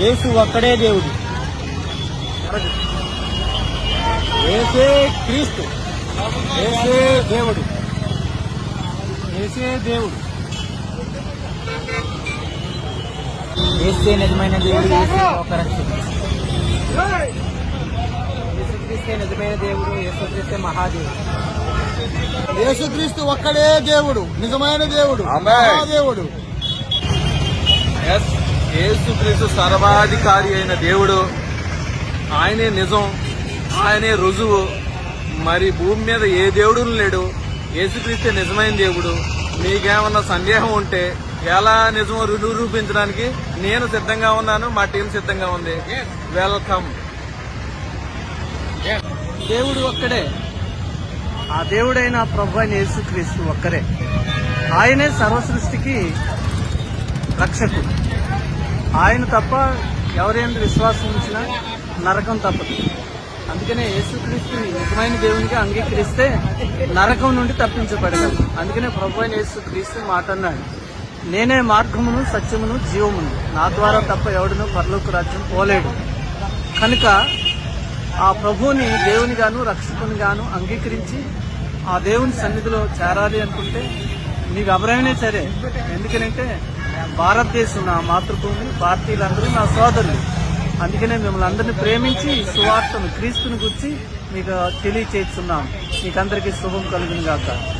యేసు ఒక్కడే దేవుడు. ఏసే క్రీస్తు. ఏసే దేవుడు. ఏసే దేవుడు. ఏసే నిజమైన దేవుడు ఒక రక్షకుడు. యేసుక్రీస్తే నిజమైన దేవుడు యేసుక్రీస్తే మహాదేవుడు. యేసుక్రీస్తు ఒక్కడే దేవుడు నిజమైన దేవుడు ఆమేన్. దేవుడు ఎస్ యేసుక్రీస్తు సర్వాధికారి అయిన దేవుడు. ఆయనే నిజం ఆయనే రుజువు. మరి భూమి మీద ఏ దేవుడు లేడు? యేసుక్రీస్తే నిజమైన దేవుడు. మీకేమన్నా సందేహం ఉంటే ఎలా నిజమో నిరూపించడానికి నేను సిద్ధంగా ఉన్నాను మా టీం సిద్ధంగా ఉంది. వెల్కమ్ దేవుడు ఒక్కడే. ఆ దేవుడైన ప్రభు అయిన యేసుక్రీస్తు ఒక్కరే. ఆయనే సర్వ సృష్టికి రక్షకుడు. ఆయన తప్ప ఎవరైనా విశ్వాసం ఉంచినా నరకం తప్పదు. అందుకనే యేసుక్రీస్తుని నిజమైన దేవునికి అంగీకరిస్తే నరకం నుండి తప్పించబడగలరు అందుకనే ప్రభు అయిన యేసుక్రీస్తు మాట అన్నాడు. నేనే మార్గమును సత్యమును జీవమును. నా ద్వారా తప్ప ఎవడును పరలోక రాజ్యం పోలేడు. కనుక ఆ ప్రభువుని దేవునిగాను రక్షకునిగాను అంగీకరించి ఆ దేవుని సన్నిధిలో చేరాలి అనుకుంటే నీకు ఎవరైనా సరే ఎందుకనంటే భారతదేశం నా మాతృభూమి భారతీయులందరూ నా సోదరులు. అందుకనే మిమ్మల్ని అందరినీ ప్రేమించి సువార్తను క్రీస్తుని గురించి మీకు తెలియచేస్తున్నాం. మీకందరికీ శుభం కలుగును గాక.